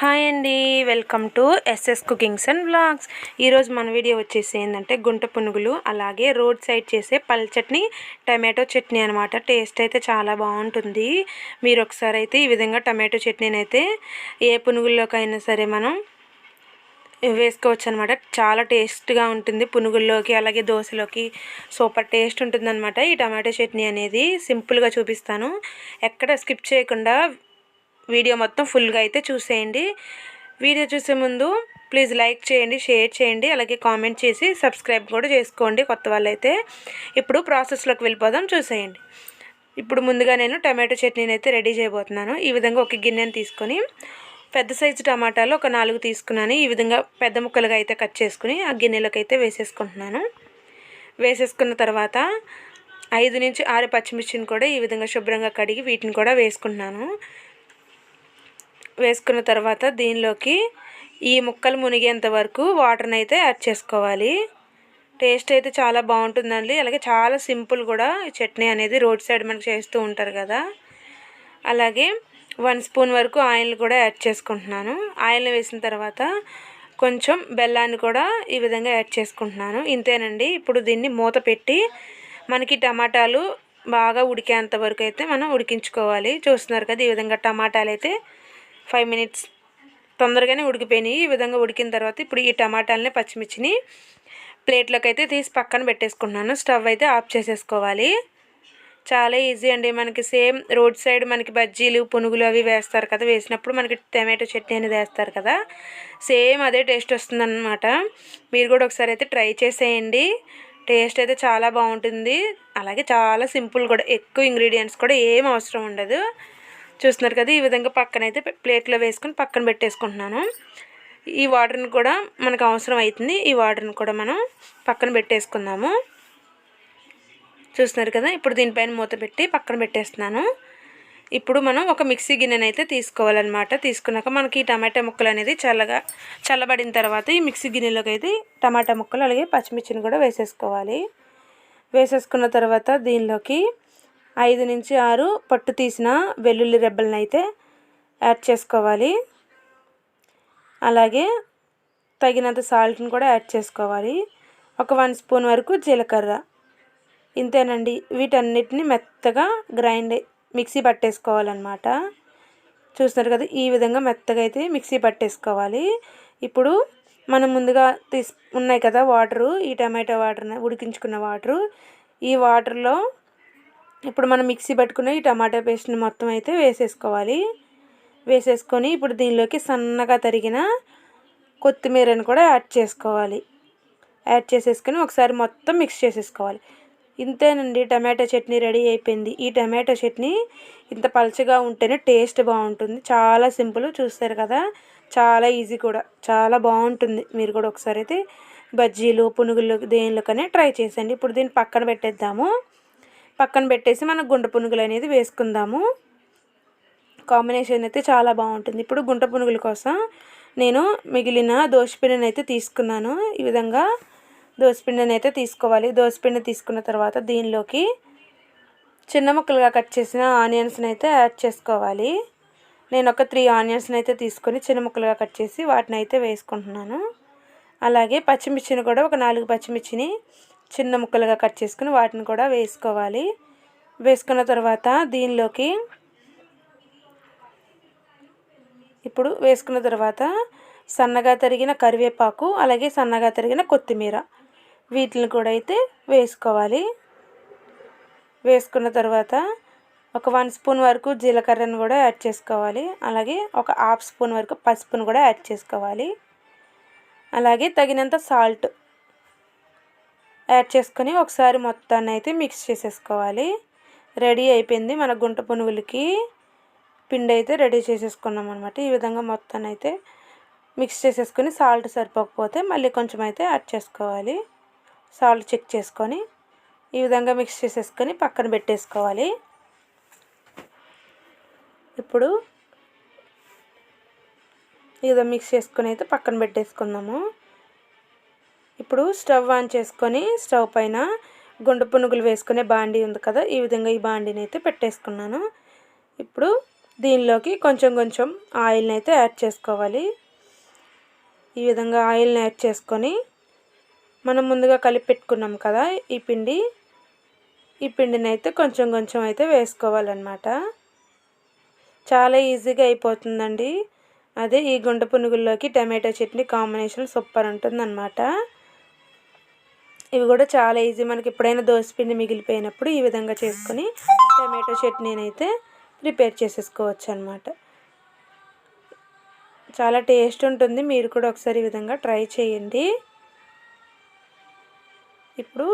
Hi అండి. Welcome to SS cookings and blogs ఈరోజు మన వీడియో వచ్చేసి ఏంటంటే గుంట పునుగులు అలాగే రోడ్ సైడ్ చేసే పల్ చట్నీ టమాటో చట్నీ అనమాట టేస్ట్ అయితే చాలా బాగుంటుంది. మీరు ఒకసారి అయితే ఈ విధంగా టమాటో చట్నీని అయితే ఏ పునుగుల్లోకైనా సరే మనం వేసుకోవచ్చు అనమాట చాలా టేస్ట్గా ఉంటుంది పునుగుల్లోకి అలాగే దోశలోకి. సూపర్ టేస్ట్ ఉంటుందన్నమాట ఈ టమాటో చట్నీ అనేది. సింపుల్గా చూపిస్తాను. ఎక్కడ స్కిప్ చేయకుండా వీడియో మొత్తం ఫుల్గా అయితే చూసేయండి. వీడియో చూసే ముందు ప్లీజ్ లైక్ చేయండి షేర్ చేయండి అలాగే కామెంట్ చేసి సబ్స్క్రైబ్ కూడా చేసుకోండి కొత్త వాళ్ళైతే. ఇప్పుడు ప్రాసెస్లోకి వెళ్ళిపోదాం చూసేయండి. ఇప్పుడు ముందుగా నేను టమాటో చట్నీని అయితే రెడీ చేయబోతున్నాను. ఈ విధంగా ఒక గిన్నెని తీసుకొని పెద్ద సైజు టమాటాలు ఒక నాలుగు తీసుకున్నాను. ఈ విధంగా పెద్ద ముక్కలుగా అయితే కట్ చేసుకుని ఆ గిన్నెలోకి అయితే వేసేసుకుంటున్నాను. వేసేసుకున్న తర్వాత ఐదు నుంచి ఆరు పచ్చిమిర్చిని కూడా ఈ విధంగా శుభ్రంగా కడిగి వీటిని కూడా వేసుకుంటున్నాను. వేసుకున్న తర్వాత దీనిలోకి ఈ ముక్కలు మునిగేంత వరకు వాటర్ని అయితే యాడ్ చేసుకోవాలి. టేస్ట్ అయితే చాలా బాగుంటుందండి. అలాగే చాలా సింపుల్ కూడా చట్నీ అనేది రోడ్ సైడ్ మనకు చేస్తూ ఉంటారు కదా. అలాగే వన్ స్పూన్ వరకు ఆయిల్ కూడా యాడ్ చేసుకుంటున్నాను. ఆయిల్ వేసిన తర్వాత కొంచెం బెల్లాన్ని కూడా ఈ విధంగా యాడ్ చేసుకుంటున్నాను. ఇంతేనండి. ఇప్పుడు దీన్ని మూత పెట్టి మనకి టమాటాలు బాగా ఉడికేంత వరకు అయితే మనం ఉడికించుకోవాలి. చూస్తున్నారు కదా ఈ విధంగా టమాటాలు అయితే ఫైవ్ మినిట్స్ తొందరగానే ఉడికిపోయినాయి. ఈ విధంగా ఉడికిన తర్వాత ఇప్పుడు ఈ టమాటాలని పచ్చిమిర్చిని ప్లేట్లోకి అయితే తీసి పక్కన పెట్టేసుకున్నాను స్టవ్ అయితే ఆఫ్ చేసేసుకోవాలి. చాలా ఈజీ అండి. మనకి సేమ్ రోడ్ సైడ్ మనకి బజ్జీలు పునుగులు అవి వేస్తారు కదా. వేసినప్పుడు మనకి టమాటో చట్నీ అనేది వేస్తారు కదా. సేమ్ అదే టేస్ట్ వస్తుందన్నమాట. మీరు కూడా ఒకసారి అయితే ట్రై చేసేయండి. టేస్ట్ అయితే చాలా బాగుంటుంది. అలాగే చాలా సింపుల్ కూడా. ఎక్కువ ఇంగ్రీడియంట్స్ కూడా ఏం అవసరం ఉండదు. చూస్తున్నారు కదా ఈ విధంగా పక్కన అయితే ప్లేట్లో వేసుకొని పక్కన పెట్టేసుకుంటున్నాను. ఈ వాటర్ని కూడా మనకు అవసరం అవుతుంది. ఈ వాటర్ని కూడా మనం పక్కన పెట్టేసుకుందాము. చూస్తున్నారు కదా ఇప్పుడు దీనిపైన మూత పెట్టి పక్కన పెట్టేస్తున్నాను. ఇప్పుడు మనం ఒక మిక్సీ గిన్నెని అయితే తీసుకోవాలన్నమాట. తీసుకున్నాక మనకి ఈ టమాటా ముక్కలు అనేది చల్లగా చల్లబడిన తర్వాత ఈ మిక్సీ గిన్నెలోకి అయితే టమాటా ముక్కలు అలాగే పచ్చిమిర్చిని కూడా వేసేసుకోవాలి. వేసేసుకున్న తర్వాత దీనిలోకి ఐదు నుంచి ఆరు పట్టు తీసిన వెల్లుల్లి రెబ్బలను అయితే యాడ్ చేసుకోవాలి. అలాగే తగినంత సాల్ట్ని కూడా యాడ్ చేసుకోవాలి. ఒక వన్ స్పూన్ వరకు జీలకర్ర. ఇంతేనండి. వీటన్నిటిని మెత్తగా గ్రైండ్ మిక్సీ పట్టేసుకోవాలన్నమాట. చూస్తున్నారు కదా ఈ విధంగా మెత్తగా అయితే మిక్సీ పట్టేసుకోవాలి. ఇప్పుడు మనం ముందుగా తీసు ఉన్నాయి కదా వాటరు ఈ టమాటో వాటర్ ఉడికించుకున్న వాటరు. ఈ వాటర్లో ఇప్పుడు మనం మిక్సీ పట్టుకున్న ఈ టమాటా పేస్ట్ని మొత్తం అయితే వేసేసుకోవాలి. వేసేసుకొని ఇప్పుడు దీనిలోకి సన్నగా తరిగిన కొత్తిమీరని కూడా యాడ్ చేసుకోవాలి. యాడ్ చేసేసుకొని ఒకసారి మొత్తం మిక్స్ చేసేసుకోవాలి. ఇంతేనండి టమాటా చట్నీ రెడీ అయిపోయింది. ఈ టమాటా చట్నీ ఇంత పలచగా ఉంటేనే టేస్ట్ బాగుంటుంది. చాలా సింపుల్ చూస్తారు కదా? చాలా ఈజీ కూడా. చాలా బాగుంటుంది. మీరు కూడా ఒకసారి అయితే బజ్జీలు పునుగులు దేనిలోకనే ట్రై చేసండి ఇప్పుడు దీన్ని పక్కన పెట్టేద్దాము. పక్కన పెట్టేసి మనం గుంట పునుగులు అనేది వేసుకుందాము. కాంబినేషన్ అయితే చాలా బాగుంటుంది. ఇప్పుడు గుంట పునుగుల కోసం నేను మిగిలిన దోశపిండిని అయితే తీసుకున్నాను. ఈ విధంగా దోశపిండిని అయితే తీసుకోవాలి. దోశపిండి తీసుకున్న తర్వాత దీనిలోకి చిన్న ముక్కలుగా కట్ చేసిన ఆనియన్స్ని అయితే యాడ్ చేసుకోవాలి. నేను ఒక త్రీ ఆనియన్స్ని అయితే తీసుకొని చిన్న ముక్కలుగా కట్ చేసి వాటిని అయితే వేసుకుంటున్నాను. అలాగే పచ్చిమిర్చిని కూడా ఒక నాలుగు పచ్చిమిర్చిని చిన్న ముక్కలుగా కట్ చేసుకుని వాటిని కూడా వేసుకోవాలి. వేసుకున్న తర్వాత దీనిలోకి ఇప్పుడు వేసుకున్న తర్వాత సన్నగా తరిగిన కరివేపాకు అలాగే సన్నగా తరిగిన కొత్తిమీర వీటిని కూడా అయితే వేసుకోవాలి. వేసుకున్న తర్వాత ఒక వన్ స్పూన్ వరకు జీలకర్రను కూడా యాడ్ చేసుకోవాలి. అలాగే ఒక హాఫ్ స్పూన్ వరకు పసుపును కూడా యాడ్ చేసుకోవాలి. అలాగే తగినంత సాల్ట్ యాడ్ చేసుకొని ఒకసారి మొత్తాన్ని అయితే మిక్స్ చేసేసుకోవాలి. రెడీ అయిపోయింది మన గుంట పునుగులకి. పిండి అయితే రెడీ చేసేసుకున్నాం అనమాట ఈ విధంగా మొత్తాన్ని అయితే మిక్స్ చేసేసుకొని సాల్ట్ సరిపోకపోతే మళ్ళీ కొంచెం అయితే యాడ్ చేసుకోవాలి. సాల్ట్ చెక్ చేసుకొని ఈ విధంగా మిక్స్ చేసేసుకొని పక్కన పెట్టేసుకోవాలి. ఇప్పుడు ఈ విధంగా మిక్స్ చేసుకొని అయితే పక్కన పెట్టేసుకుందాము. ఇప్పుడు స్టవ్ ఆన్ చేసుకొని స్టవ్ పైన గుండు పునుగులు వేసుకునే బాండీ ఉంది కదా ఈ విధంగా ఈ బాండీని అయితే పెట్టేసుకున్నాను. ఇప్పుడు దీనిలోకి కొంచెం కొంచెం ఆయిల్ని అయితే యాడ్ చేసుకోవాలి. ఈ విధంగా ఆయిల్ని యాడ్ చేసుకొని మనం ముందుగా కలిపి పెట్టుకున్నాం కదా ఈ పిండి. ఈ పిండిని అయితే కొంచెం కొంచెం అయితే వేసుకోవాలన్నమాట. చాలా ఈజీగా అయిపోతుందండి. అదే ఈ గుంట పునుగుల్లోకి టమాటో చట్నీ కాంబినేషన్ సూపర్ ఉంటుందన్నమాట. ఇవి కూడా చాలా ఈజీ. మనకి ఎప్పుడైనా పిండి మిగిలిపోయినప్పుడు ఈ విధంగా చేసుకొని టమాటో చట్నీనైతే ప్రిపేర్ చేసేసుకోవచ్చు అనమాట చాలా టేస్ట్ ఉంటుంది. మీరు కూడా ఒకసారి ఈ విధంగా ట్రై చేయండి. ఇప్పుడు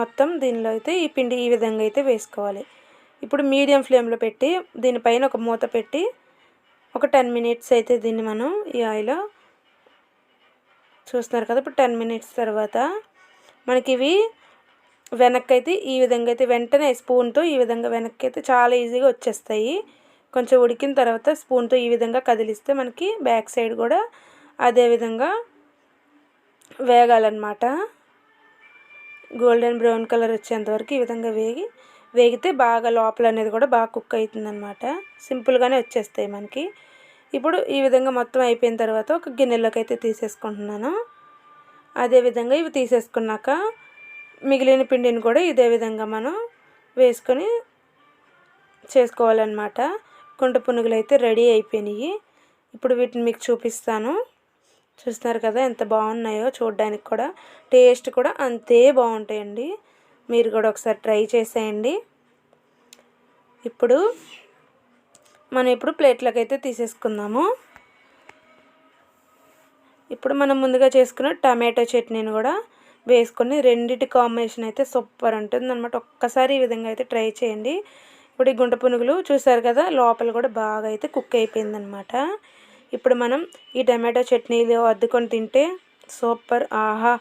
మొత్తం దీనిలో అయితే ఈ పిండి ఈ విధంగా అయితే వేసుకోవాలి. ఇప్పుడు మీడియం ఫ్లేమ్లో పెట్టి దీనిపైన ఒక మూత పెట్టి ఒక టెన్ మినిట్స్ అయితే దీన్ని మనం ఈ ఆయిల్ చూస్తున్నారు కదా ఇప్పుడు టెన్ మినిట్స్ తర్వాత మనకి ఇవి వెనక్కి అయితే ఈ విధంగా అయితే వెంటనే స్పూన్తో ఈ విధంగా వెనక్కి అయితే చాలా ఈజీగా వచ్చేస్తాయి. కొంచెం ఉడికిన తర్వాత స్పూన్తో ఈ విధంగా కదిలిస్తే మనకి బ్యాక్ సైడ్ కూడా అదే విధంగా వేగాలన్నమాట. గోల్డెన్ బ్రౌన్ కలర్ వచ్చేంతవరకు ఈ విధంగా వేగి వేగితే బాగా లోపల అనేది కూడా బాగా కుక్ అవుతుందన్నమాట సింపుల్గానే వచ్చేస్తాయి మనకి. ఇప్పుడు ఈ విధంగా మొత్తం అయిపోయిన తర్వాత ఒక గిన్నెలోకి అయితే తీసేసుకుంటున్నాను అదేవిధంగా ఇవి తీసేసుకున్నాక మిగిలిన పిండిని కూడా ఇదే విధంగా మనం వేసుకొని చేసుకోవాలన్నమాట. కుంట పునుగులు అయితే రెడీ అయిపోయినాయి. ఇప్పుడు వీటిని మీకు చూపిస్తాను. చూస్తున్నారు కదా ఎంత బాగున్నాయో చూడడానికి కూడా. టేస్ట్ కూడా అంతే బాగుంటాయండి. మీరు కూడా ఒకసారి ట్రై చేసేయండి. ఇప్పుడు మనం ఇప్పుడు ప్లేట్లోకి అయితే తీసేసుకుందాము. ఇప్పుడు మనం ముందుగా చేసుకున్న టమాటో చట్నీని కూడా వేసుకొని రెండింటి కాంబినేషన్ అయితే సూపర్ ఉంటుంది అనమాట ఒక్కసారి ఈ విధంగా అయితే ట్రై చేయండి. ఇప్పుడు ఈ గుంట పునుగులు చూసారు కదా లోపల కూడా బాగా అయితే కుక్ అయిపోయిందనమాట ఇప్పుడు మనం ఈ టమాటో చట్నీలు అద్దుకొని తింటే సూపర్ ఆహా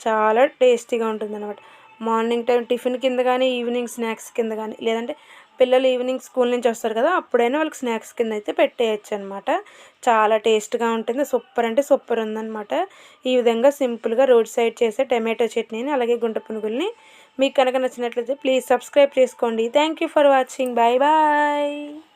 చాలా టేస్టీగా ఉంటుంది అనమాట మార్నింగ్ టైం టిఫిన్ కింద కానీ ఈవినింగ్ స్నాక్స్ కింద కానీ లేదంటే పిల్లలు ఈవినింగ్ స్కూల్ నుంచి వస్తారు కదా అప్పుడైనా వాళ్ళకి స్నాక్స్ కింద అయితే పెట్టేయచ్చు అనమాట చాలా టేస్ట్గా ఉంటుంది సూపర్ అంటే సూపర్ ఉందన్నమాట. ఈ విధంగా సింపుల్గా రోడ్ సైడ్ చేసే టమాటో చట్నీని అలాగే గుంట పునుగుల్ని మీకు కనుక నచ్చినట్లయితే ప్లీజ్ సబ్స్క్రైబ్ చేసుకోండి. Thank you for watching. Bye bye.